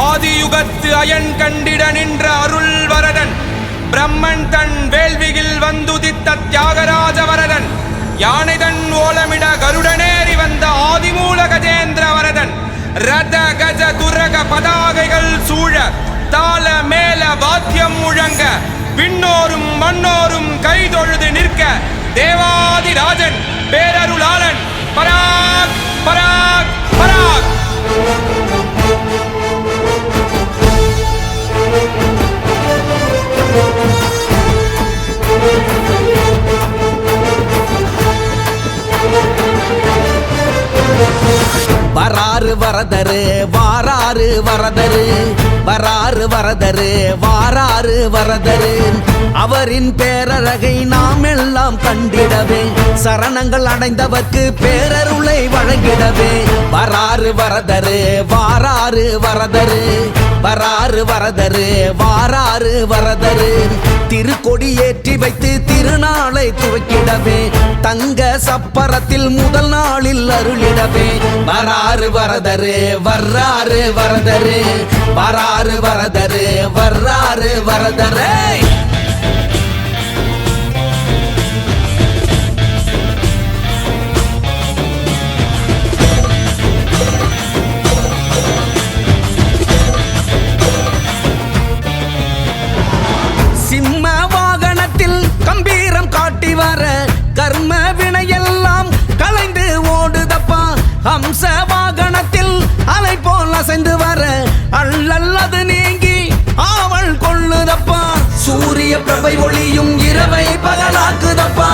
ஆதியுகத்து iron கண்டிட நின்ற அருள் வரதன் பிரம்மன் தன் வேள்வியில் வந்துதித்த தியாகராஜ வரதன் யானைதன் ஓலமிட கருடனேறி வந்த ஆதிமூல கஜேந்திர வரதன் ரத கஜ துரக பதாகைகள் சூழ தாள மேல வாத்தியம் முழங்க விண்ணோரும் மண்ணோரும் கைதொழுது நிற்க தேவாதிராஜன் பேரருளாளன் பரா வராறு வரதரு வாராறு வரதரு வராறு வரதரு வாராறு வரதரு. அவரின் பேரழகை நாம் எல்லாம் கண்டிடவே சரணங்கள் அடைந்தவர்க்கு பேரருளை வழங்கிடவே. வராறு வரதரு வாராறு வரதரு வராறு வரதரு வாராறு வரதரு. திருக்கொடி ஏற்றி வைத்து நாளை துவக்கிடவே. தங்க சப்பரத்தில் முதல் நாளில் அருளிடவே. வராறு வரதரு வர்றாரு வரதரு. வராறு வரதரு வர்றாரு வரதரே. சூரிய பிரபை ஒளியும் இரவை பகலாக்குதப்பா.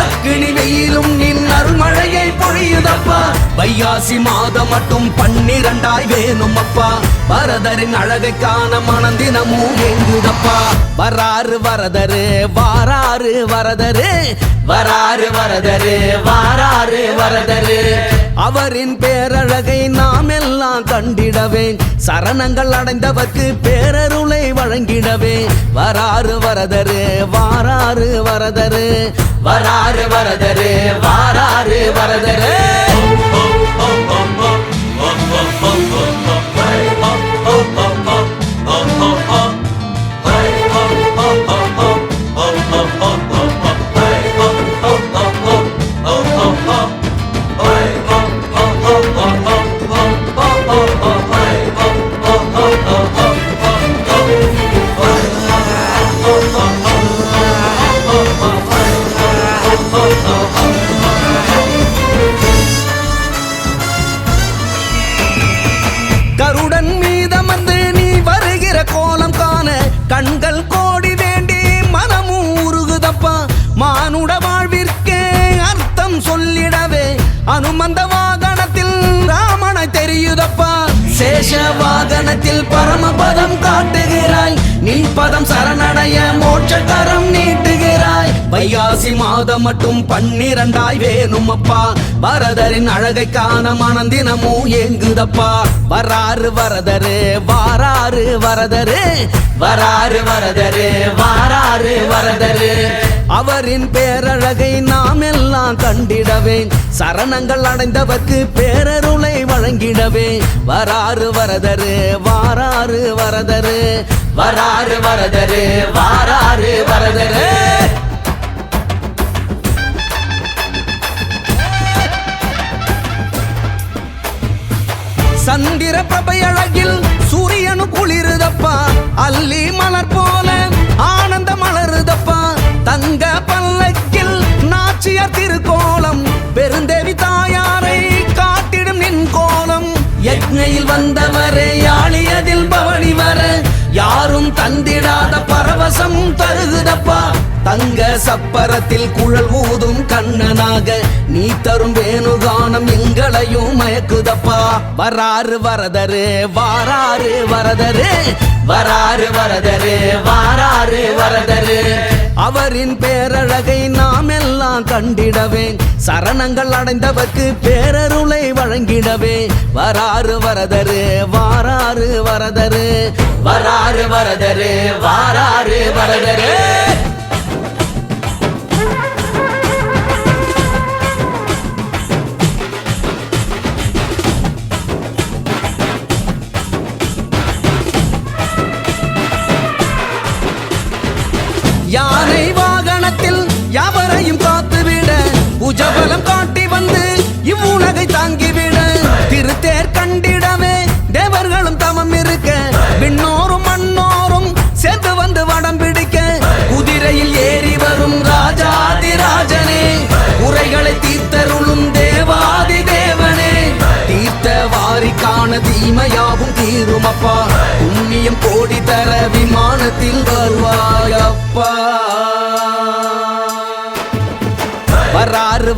அக்கினி வெயிலும் நின் அருள்மழையை பொழியுதப்பா. வையாசி மாதம் மட்டும் பன்னிரண்டாய் வேணும் அப்பா பரதரின் அழகை காண மனந்தினமும் எங்குதப்பா வராறு வரதரு வாராறு வரதரு வராறு வரதரு வாராறு வரதரு. அவரின் பேரழகை நாம் எல்லாம் கண்டிடவே சரணங்கள் அடைந்தவர்க்கு பேரருளை வழங்கிடவே வராறு வரதரு வாராறு வரதரு. வராறு வரதரு வாராறு வரதரு. தெரியுதப்பா சேஷ வாகனத்தில் பரமபதம் காட்டுகிறாய். நீ பதம் சரணடைய மோட்சகரம் நீட்டுகிறாய். வையாசி மாதம் மட்டும் பன்னிரண்டாய் வேணும் அப்பா வரதரின் அழகை காண மனந்தினமும் ஏங்குதப்பா. வராறு வரதரு வாராறு வரதரு. வராறு வரதரு வாராறு வரதரு. அவரின் பேரழகை நாம் எல்லாம் கண்டிடவே. சரணங்கள் அடைந்தவர்க்கு பேரருளை வழங்கிடவே. வராறு வரதரு வாராறு வரதரு வராறு வரதரு வாராறு வரதரு. சந்திர பிரபை கோலம் யக்ஞையில் வந்தவரே யாழியதில் பவனி வர யாரும் தந்திடாத பரவசம் தருகுதப்பா தங்க சப்பரத்தில் குழல் ஊதும் கண்ணனாக நீ தரும் வேணுகானம் எங்களையும் மயக்குதப்பா. வராறு வரதரு வாராறு வரதரு வராறு வரதரு வாராறு வரதரு. அவரின் பேரழகை நாம் எல்லாம் கண்டிடவே. சரணங்கள் அடைந்தவர்க்கு பேரருளை வழங்கிடவே. வராறு வரதரு வாராறு வரதரு. வராறு வரதரு வாராறு வரதரு. கருணை தாங்கிவிட திருத்தேர் கண்டிடவே. தேவர்களும் தமம் இருக்க. விண்ணோரும் மண்ணோரும் சேர்ந்து வந்து வடம் பிடிக்க. குதிரையில் ஏறி வரும் ராஜாதி ராஜனே உரைகளை தீர்த்தருளும் தேவாதி தேவனே தீர்த்த வாரிக்கான தீமையாவும் தீரும் அப்பா. புண்ணியம் கோடி தர விமானத்தில் வருவாய் அப்பா.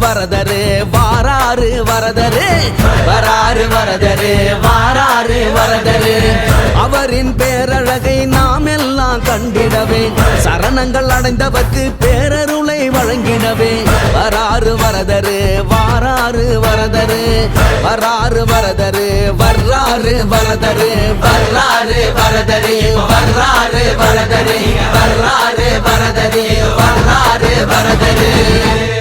வரதரே வா வரதரு வராறு வரதரு வாராறு வரதரு. அவரின் பேரழகை நாம் எல்லாம் கண்டிடவே. சரணங்கள் அடைந்தவர்க்கு பேரருளை வழங்கிடவே. வராறு வரதரு வாராறு வரதரு வராறு வரதரு வர்றாறு வரதரு வர்றாறு வரதரு வர்றாறு வரதரு வர்றாறு வரதரு வர்றாறு வரதரு.